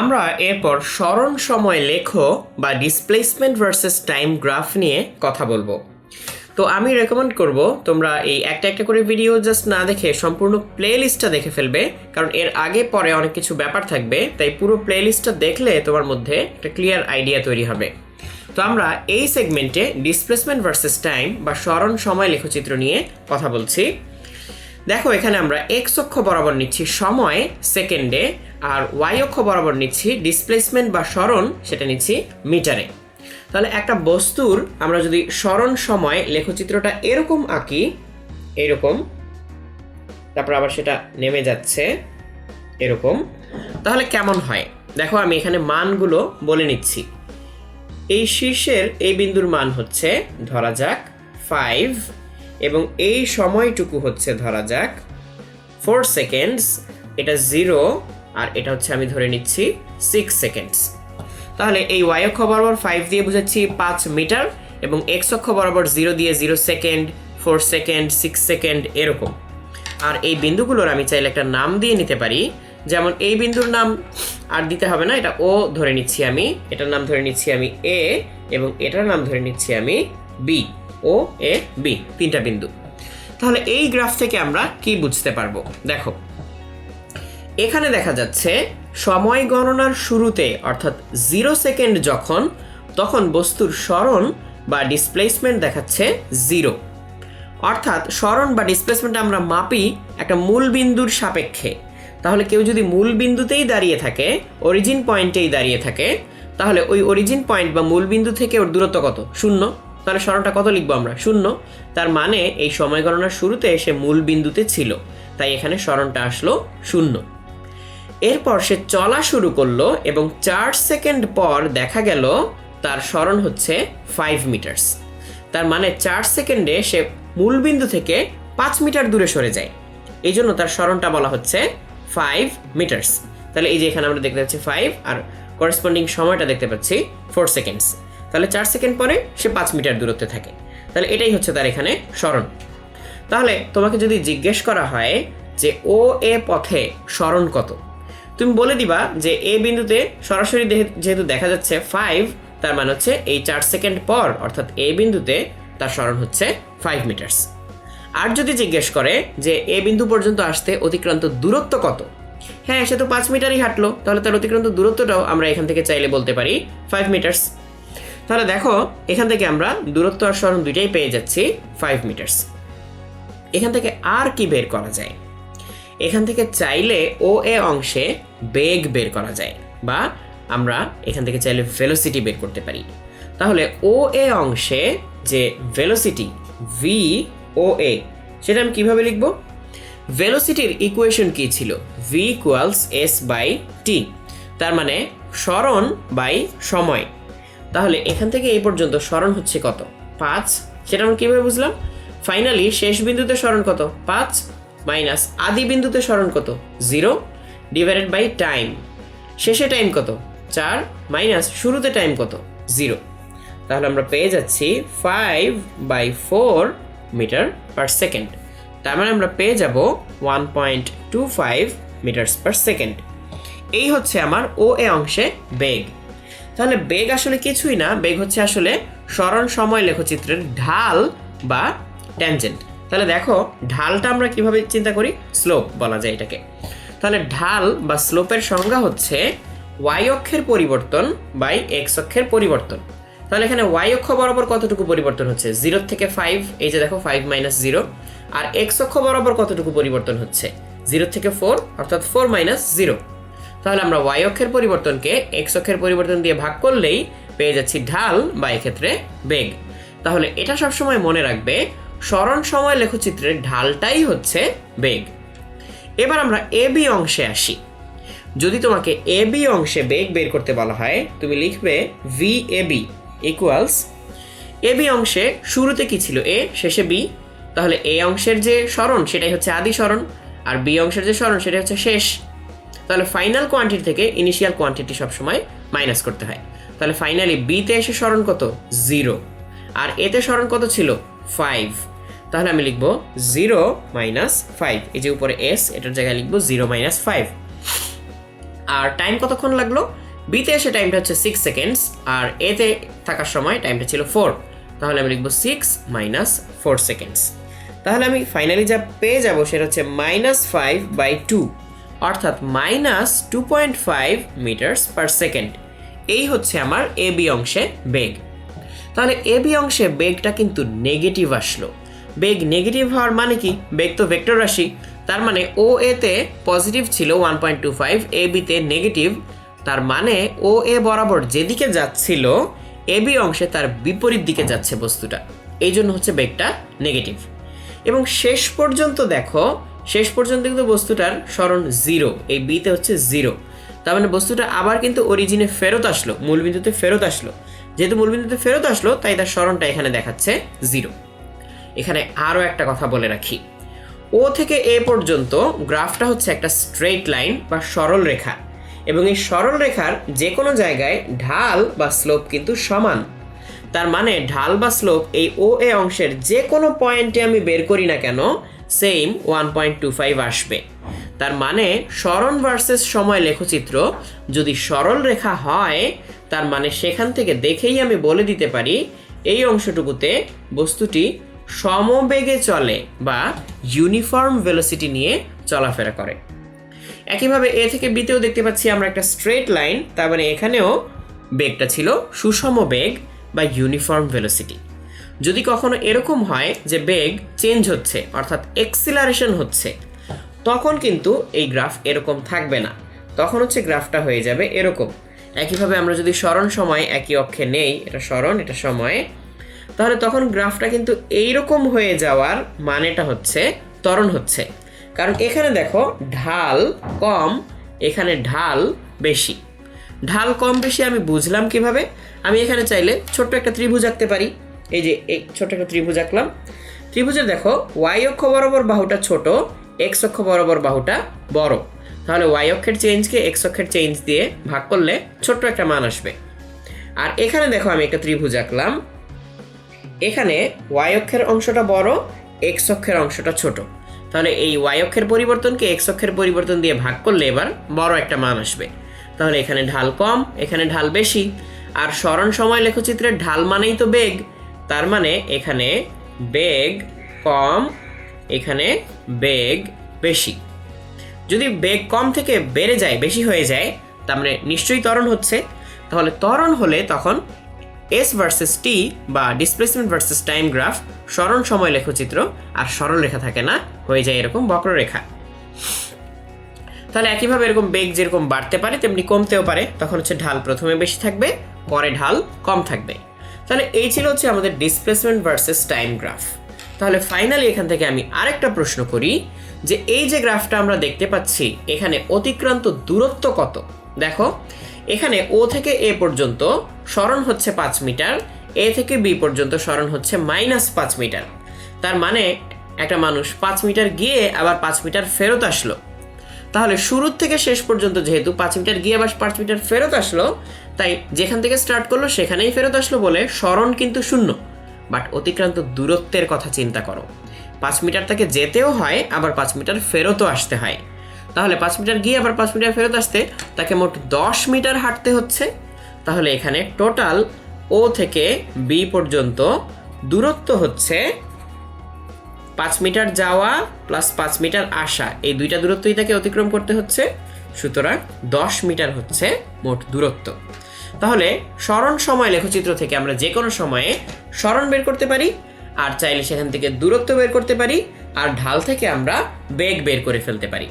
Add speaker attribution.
Speaker 1: আমরা এরপর স্মরণ সময় লেখো বা ডিসপ্লেসমেন্ট ভার্সেস টাইম গ্রাফ নিয়ে কথা বলব। তো আমি রেকমেন্ড করব তোমরা এই একটা একটা করে ভিডিও জাস্ট না দেখে সম্পূর্ণ প্লে লিস্টটা দেখে ফেলবে, কারণ এর আগে পরে অনেক কিছু ব্যাপার থাকবে, তাই পুরো প্লে লিস্টটা দেখলে তোমার মধ্যে একটা ক্লিয়ার আইডিয়া তৈরি হবে। তো আমরা এই সেগমেন্টে ডিসপ্লেসমেন্ট ভার্সেস টাইম বা স্মরণ সময় লেখচিত্র নিয়ে কথা বলছি। দেখো এখানে আমরা এক্স অক্ষ বরাবর নিচ্ছি সময় সেকেন্ডে আর ওয়াই অক্ষ বরাবর নিচ্ছি ডিসপ্লেসমেন্ট বা স্মরণ, সেটা নিচ্ছি মিটারে তাহলে একটা বস্তুর আমরা যদি স্মরণ সময় লেখচিত্রটা এরকম আঁকি, এরকম, তারপর আবার সেটা নেমে যাচ্ছে, এরকম, তাহলে কেমন হয়? দেখো আমি এখানে মানগুলো বলে নিচ্ছি। এই শীর্ষের এই বিন্দুর মান হচ্ছে, ধরা যাক ফাইভ এবং এই সময়টুকু হচ্ছে ধরা যাক ফোর সেকেন্ডস এটা জিরো আর এটা হচ্ছে আমি ধরে নিচ্ছি সিক্স সেকেন্ডস তাহলে এই ওয়াই অক্ষ বরাবর ফাইভ দিয়ে বুঝাচ্ছি পাঁচ মিটার এবং এক্স অক্ষ বরাবর জিরো দিয়ে zero second four second six second এরকম। আর এই বিন্দুগুলোর আমি চাইলে একটা নাম দিয়ে নিতে পারি, যেমন এই বিন্দুর নাম আর দিতে হবে না, এটা ও ধরে নিচ্ছি আমি, এটার নাম ধরে নিচ্ছি আমি এ এবং এটার নাম ধরে নিচ্ছি আমি বি ও এ বি তিনটা বিন্দু। তাহলে এই গ্রাফ থেকে আমরা কি বুঝতে পারব? দেখো এখানে দেখা যাচ্ছে, সময় গণনার শুরুতে, অর্থাৎ জিরো সেকেন্ড যখন, তখন বস্তুর স্মরণ বা ডিসপ্লেসমেন্ট দেখাচ্ছে জিরো। অর্থাৎ স্মরণ বা ডিসপ্লেসমেন্ট আমরা মাপি একটা মূল বিন্দুর সাপেক্ষে। তাহলে কেউ যদি মূল বিন্দুতেই দাঁড়িয়ে থাকে অরিজিন পয়েন্টেই দাঁড়িয়ে থাকে, তাহলে ওই অরিজিন পয়েন্ট বা মূল বিন্দু থেকে ওর দূরত্ব কত? শূন্য। তাহলে স্মরণটা কত লিখব আমরা? শূন্য। তার মানে এই সময় গণনার শুরুতে সে মূল বিন্দুতে ছিল। তাই এখানে স্মরণটা আসলো শূন্য। এরপর সে চলা শুরু করল এবং চার সেকেন্ড পর দেখা গেল তার স্মরণ হচ্ছে ফাইভ মিটার্স তার মানে চার সেকেন্ডে সে মূলবিন্দু থেকে পাঁচ মিটার দূরে সরে যায়। এই জন্য তার স্মরণটা বলা হচ্ছে ফাইভ মিটার্স তাহলে এই যে এখানে আমরা দেখতে পাচ্ছি ফাইভ আর করেসপন্ডিং সময়টা দেখতে পাচ্ছি ফোর সেকেন্ডস তাহলে চার সেকেন্ড পরে সে পাঁচ মিটার দূরত্বে থাকে। তাহলে এটাই হচ্ছে তার এখানে স্মরণ। তাহলে তোমাকে যদি জিজ্ঞেস করা হয় যে ও এ পথে স্মরণ কত? তুমি বলে দিবা যে এ বিন্দুতে সরাসরি যেহেতু দেখা যাচ্ছে ফাইভ তার মানে হচ্ছে এই চার সেকেন্ড পর, অর্থাৎ এ বিন্দুতে তার স্মরণ হচ্ছে ফাইভ মিটার্স আর যদি জিজ্ঞেস করে যে এ বিন্দু পর্যন্ত আসতে অতিক্রান্ত দূরত্ব কত? হ্যাঁ সে তো পাঁচ মিটারই হাঁটলো, তাহলে তার অতিক্রান্ত দূরত্বটাও আমরা এখান থেকে চাইলে বলতে পারি ফাইভ মিটার্স তাহলে দেখো, এখান থেকে আমরা দূরত্ব আর স্মরণ দুইটাই পেয়ে যাচ্ছি ফাইভ মিটার্স এখান থেকে আর কি বের করা যায়? এখান থেকে চাইলে ও এ অংশে বেগ বের করা যায়, বা আমরা এখান থেকে চাইলে ভেলোসিটি বের করতে পারি। তাহলে ও এ অংশে যে ভেলোসিটি ভি ও এ সেটা আমি কীভাবে লিখব? ভেলোসিটির ইকুয়েশন কী ছিল? V equals S by T তার মানে স্মরণ বাই সময়। তাহলে এখান থেকে এই পর্যন্ত স্মরণ হচ্ছে কত? পাঁচ। সেটা আমরা কীভাবে বুঝলাম? ফাইনালি শেষ বিন্দুতে স্মরণ কত? পাঁচ। মাইনাস আদি বিন্দুতে স্মরণ কত? Zero divided by time. শেষে টাইম কত? চার মাইনাস শুরুতে টাইম কত? জিরো। তাহলে আমরা পেয়ে যাচ্ছি five by four metre per second তার মানে আমরা পেয়ে যাব one point two five metres per second এই হচ্ছে আমার ও এ অংশে বেগ। তাহলে বেগ আসলে কিছুই না, বেগ হচ্ছে আসলে স্মরণ সময় লেখচিত্রের ঢাল বা ট্যানজেন্ট তাহলে দেখো, ঢালটা আমরা কীভাবে চিন্তা করি? স্লোপ বলা যায় এটাকে। তাহলে ঢাল বা স্লোপের সংজ্ঞা হচ্ছে ওয়াই অক্ষের পরিবর্তন বাই এক্স অক্ষের পরিবর্তন। তাহলে এখানে ওয়াই অক্ষ বরাবর কতটুকু পরিবর্তন হচ্ছে? জিরো থেকে ফাইভ এই যে দেখো ফাইভ মাইনাস জিরো আর এক্স অক্ষ বরাবর কতটুকু পরিবর্তন হচ্ছে? জিরো থেকে ফোর অর্থাৎ ফোর মাইনাস জিরো তাহলে আমরা ওয়াই অক্ষের পরিবর্তনকে এক্স অক্ষের পরিবর্তন দিয়ে ভাগ করলেই পেয়ে যাচ্ছি ঢাল বা এক্ষেত্রে বেগ। তাহলে এটা সবসময় মনে রাখবে স্মরণ সময় লেখচিত্রের ঢালটাই হচ্ছে বেগ। এবার আমরা এ বি অংশে আসি। যদি তোমাকে এ বি অংশে বেগ বের করতে বলা হয়, তুমি লিখবে V A B equals A B অংশে শুরুতে কি ছিল এ, শেষে বি। তাহলে এ অংশের যে স্মরণ, সেটাই হচ্ছে আদি স্মরণ, আর বি অংশের যে স্মরণ সেটা হচ্ছে শেষ। তাহলে ফাইনাল কোয়ান্টিটি থেকে ইনিশিয়াল কোয়ান্টিটি সবসময় মাইনাস করতে হয়। তাহলে ফাইনালি বিতে এসে স্মরণ কত? জিরো আর এতে স্মরণ কত ছিল? ফাইভ তাহলে আমি লিখব জিরো মাইনাস ফাইভ। এই যে উপরে এস এটার জায়গায় লিখব জিরো মাইনাস ফাইভ। আর টাইম কতক্ষণ লাগল? বিতে এসে টাইমটা হচ্ছে সিক্স সেকেন্ডস আর এতে থাকার সময় টাইমটা ছিল ফোর তাহলে আমি লিখব সিক্স মাইনাস ফোর সেকেন্ডস তাহলে আমি ফাইনালি যা পেয়ে যাব সেটা হচ্ছে মাইনাস ফাইভ বাই টু অর্থাৎ minus two point five metres per second এই হচ্ছে আমার এ বি অংশে বেগ। তাহলে এ বি অংশে বেগটা কিন্তু নেগেটিভ আসলো। বেগ নেগেটিভ হওয়ার মানে কি? বেগ তো ভেক্টর রাশি। তার মানে ও এতে পজিটিভ ছিল one point two five A বিতে নেগেটিভ তার মানে ও এ বরাবর যেদিকে যাচ্ছিল এ বি অংশে তার বিপরীত দিকে যাচ্ছে বস্তুটা। এই জন্য হচ্ছে বেগটা নেগেটিভ এবং শেষ পর্যন্ত দেখো, শেষ পর্যন্ত কিন্তু বস্তুটার স্মরণ জিরো এই বিতে হচ্ছে জিরো তার মানে বস্তুটা আবার কিন্তু অরিজিনে ফেরত আসলো, মূলবিন্দুতে ফেরত আসলো। যেহেতু মূলবিন্দুতে ফেরত আসলো, তাই তার স্মরণটা এখানে দেখাচ্ছে জিরো এখানে আরও একটা কথা বলে রাখি। ও থেকে এ পর্যন্ত গ্রাফটা হচ্ছে একটা স্ট্রেট লাইন বা সরল রেখা এবং এই সরল রেখার যে কোনো জায়গায় ঢাল বা স্লোপ কিন্তু সমান। তার মানে ঢাল বা স্লোপ এই ও এ অংশের যে কোনো পয়েন্টে আমি বের করি না কেন same one point two five আসবে। তার মানে সরণ ভার্সেস সময় লেখচিত্র যদি সরল রেখা হয়, তার মানে সেখান থেকে দেখেই আমি বলে দিতে পারি এই অংশটুকুতে বস্তুটি সমবেগে চলে বা ইউনিফর্ম ভেলোসিটি নিয়ে চলাফেরা করে। একইভাবে এ থেকে বিতেও দেখতে পাচ্ছি আমরা একটা স্ট্রেট লাইন তার মানে এখানেও বেগটা ছিল সুষম বেগ বা ইউনিফর্ম ভেলোসিটি যদি কখনো এরকম হয় যে বেগ চেঞ্জ হচ্ছে, অর্থাৎ এক্সিলারেশন হচ্ছে, তখন কিন্তু এই গ্রাফ এরকম থাকবে না। তখন হচ্ছে গ্রাফটা হয়ে যাবে এরকম। একইভাবে আমরা যদি স্মরণ সময় একই অক্ষে নেই, এটা স্মরণ, এটা সময় তাহলে তখন গ্রাফটা কিন্তু এইরকম হয়ে যাওয়ার মানেটা হচ্ছে, ত্বরণ হচ্ছে। কারণ এখানে দেখো ঢাল কম, এখানে ঢাল বেশি। ঢাল কম বেশি আমি বুঝলাম কীভাবে? আমি এখানে চাইলে ছোট্ট একটা ত্রিভুজ আঁকতে পারি। এই যে এই ছোট্ট একটা ত্রিভুজ আঁকলাম। ত্রিভুজের দেখো ওয়াই অক্ষ বরাবর বাহুটা ছোট, এক্স অক্ষ বরাবর বাহুটা বড়। তাহলে ওয়াই অক্ষের চেঞ্জকে এক্স অক্ষের চেঞ্জ দিয়ে ভাগ করলে ছোট্ট একটা মান আসবে। আর এখানে দেখো আমি একটা ত্রিভুজ আঁকলাম। এখানে ওয়াই অক্ষের অংশটা বড় এক্স অক্ষের অংশটা ছোট। তাহলে এই ওয়াই অক্ষের পরিবর্তনকে এক্স অক্ষের পরিবর্তন দিয়ে ভাগ করলে এবার বড় একটা মান আসবে। তাহলে এখানে ঢাল কম, এখানে ঢাল বেশি। আর স্মরণ সময় লেখচিত্রের ঢাল মানেই তো বেগ। তার মানে এখানে বেগ কম, এখানে বেগ বেশি। যদি বেগ কম থেকে বেড়ে যায়, বেশি হয়ে যায়, তার মানে নিশ্চয়ই ত্বরণ হচ্ছে। তাহলে ত্বরণ হলে তখন এস ভার্সেস টি বা ডিসপ্লেসমেন্ট ভার্সেস টাইম গ্রাফ স্মরণ সময় লেখচিত্র, আর সরল রেখা থাকে না, হয়ে যায় এরকম বক্ররেখা। তাহলে একইভাবে এরকম বেগ যেরকম বাড়তে পারে, তেমনি কমতেও পারে। তখন হচ্ছে ঢাল প্রথমে বেশি থাকবে, পরে ঢাল কম থাকবে। তাহলে এই ছিল হচ্ছে আমাদের ডিসপ্লেসমেন্ট ভার্সেস টাইম গ্রাফ তাহলে ফাইনালি এখান থেকে আমি আরেকটা প্রশ্ন করি, যে এই যে গ্রাফটা আমরা দেখতে পাচ্ছি, এখানে অতিক্রান্ত দূরত্ব কত? দেখো, এখানে ও থেকে এ পর্যন্ত স্মরণ হচ্ছে পাঁচ মিটার এ থেকে বি পর্যন্ত স্মরণ হচ্ছে মাইনাস পাঁচ মিটার। তার মানে একটা মানুষ পাঁচ মিটার গিয়ে আবার পাঁচ মিটার ফেরত আসলো। তাহলে শুরুর থেকে শেষ পর্যন্ত যেহেতু পাঁচ মিটার গিয়ে আবার পাঁচ মিটার ফেরত আসলো, তাই যেখান থেকে স্টার্ট করল সেখানেই ফেরত আসলো বলে স্মরণ কিন্তু শূন্য। বাট অতিক্রান্ত দূরত্বের কথা চিন্তা করো। পাঁচ মিটার তাকে যেতেও হয়, আবার পাঁচ মিটার ফেরতও আসতে হয়। তাহলে পাঁচ মিটার গিয়ে আবার পাঁচ মিটার ফেরত আসতে তাকে মোট দশ মিটার হাঁটতে হচ্ছে। তাহলে এখানে টোটাল ও থেকে বি পর্যন্ত দূরত্ব হচ্ছে পাঁচ মিটার যাওয়া প্লাস পাঁচ মিটার আসা। এই দুইটা দূরত্বই তাকে অতিক্রম করতে হচ্ছে। সুতরাং দশ মিটার হচ্ছে মোট দূরত্ব। তাহলে স্মরণ সময় লেখচিত্র থেকে আমরা যে কোনো সময়ে স্মরণ বের করতে পারি, আর চাইলে সেখান থেকে দূরত্ব বের করতে পারি, আর ঢাল থেকে আমরা বেগ বের করে ফেলতে পারি।